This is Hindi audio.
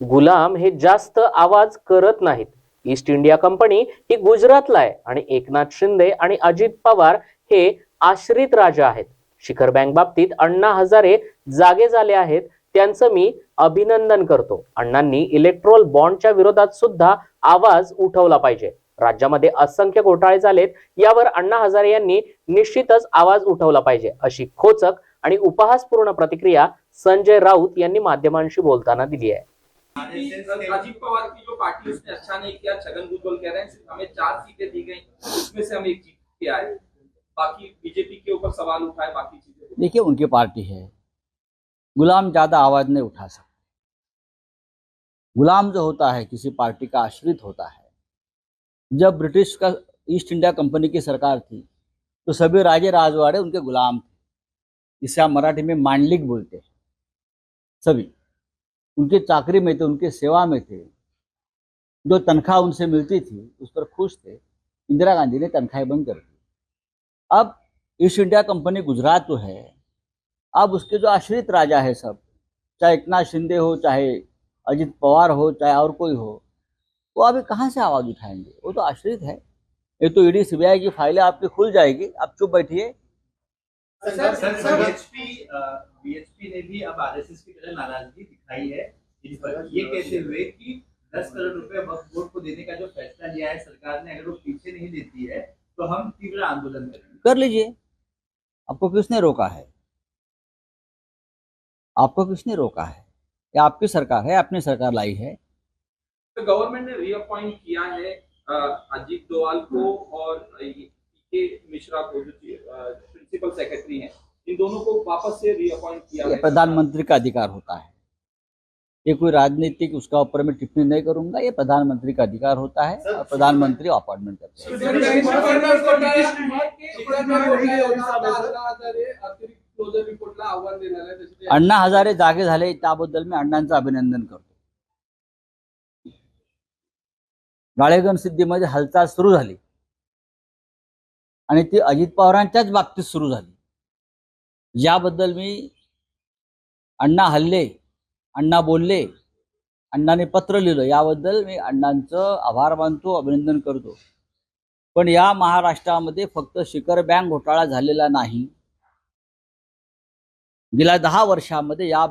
गुलाम हे जास्त आवाज करत नाहीत. ईस्ट इंडिया कंपनी ही गुजरातला आहे आणि एकनाथ शिंदे आणि अजित पवार हे आश्रित राजा आहेत. शिखर बँक बाबतीत अण्णा हजारे जागे झाले आहेत. त्यांचं मी अभिनंदन करतो. अण्णांनी इलेक्ट्रोल बॉन्डच्या विरोधात सुद्धा आवाज उठवला पाहिजे. राज्यामध्ये असंख्य घोटाळे झालेत यावर अण्णा हजारे यांनी निश्चितच आवाज उठवला पाहिजे अशी खोचक आणि उपहासपूर्ण प्रतिक्रिया संजय राऊत यांनी माध्यमांशी बोलताना दिली आहे. अजीत पवार की जो पार्टी उसने अच्छा नहीं किया छगन भुजबल कह रहे हैं सिर्फ़ हमें चार सीटें दी गई उसमें से हम एक जीत के आए। बाकी बीजेपी के ऊपर सवाल उठाए बाकी चीज़ें देखिए उनकी पार्टी है। गुलाम ज़्यादा आवाज़ नहीं उठा सकते। गुलाम जो होता है किसी पार्टी का आश्रित होता है। जब ब्रिटिश का ईस्ट इंडिया कंपनी की सरकार थी तो सभी राजे राजवाड़े उनके गुलाम थे। जिसे आप मराठी में मांडलिक बोलते हैं। सभी। उनकी चाकरी में थे, उनकी सेवा में थे। जो तनख्वाह उनसे मिलती थी, उस पर खुश थे। इंदिरा गांधी ने तनख्वाहें बंद कर दी। अब ईस्ट इंडिया कंपनी गुजरात जो है। अब उसके जो आश्रित राजा है सब, चाहे एकनाथ शिंदे हो, चाहे अजित पवार हो, चाहे और कोई हो, वो अभी कहाँ से आवाज़ उठाएँगे? वो तो आश्रित है। ये तो ईडी, सीबीआई की फाइलें आपकी खुल जाएगी। आप चुप बैठिए। बीएचपी बीएचपी ने भी अब आरएसएस की तरह नाराज़गी दिखाई है। इन पर ये कहते हुए कि 10 करोड़ रुपए वक्फ बोर्ड को देने का जो फैसला लिया है सरकार ने अगर वो पीछे नहीं देती है तो हम तीव्र आंदोलन करेंगे। कर लीजिए। आपको किसने रोका है? आपको किसने रोका है? ये आपकी सरकार है अपनी सरकार लाई है। तो गवर्नमेंट ने रीअपॉइंट किया है अजीत डोवाल को और पीके मिश्रा को जो प्रिंसिपल सेक्रेटरी हैं इन दोनों को वापस से रीअपॉइंट किया ये है प्रधानमंत्री का अधिकार होता है ये कोई राजनीतिक उसका ऊपर मैं टिप्पणी नहीं करूँगा ये प्रधानमंत्री का अधिकार होता है और प्रधानमंत्री अपॉइंटमेंट करते हैं अण्णा हजारे जागे झाले त्याबद्दल मी अण्णांचं अभिनंदन करतो गाळेगण सिद्धीमध्ये हालचाल सुरू झाली आणि ती अजित पवारांच्याच बाबतीत सुरू झाली. याबद्दल मी अण्णा हल्ले अण्णा बोलले अण्णाने पत्र लिहिलं याबद्दल मी अण्णांचं आभार मानतो अभिनंदन करतो. पण या महाराष्ट्रामध्ये फक्त शिखर बँक घोटाळा झालेला नाही. गेल्या दहा वर्षामध्ये या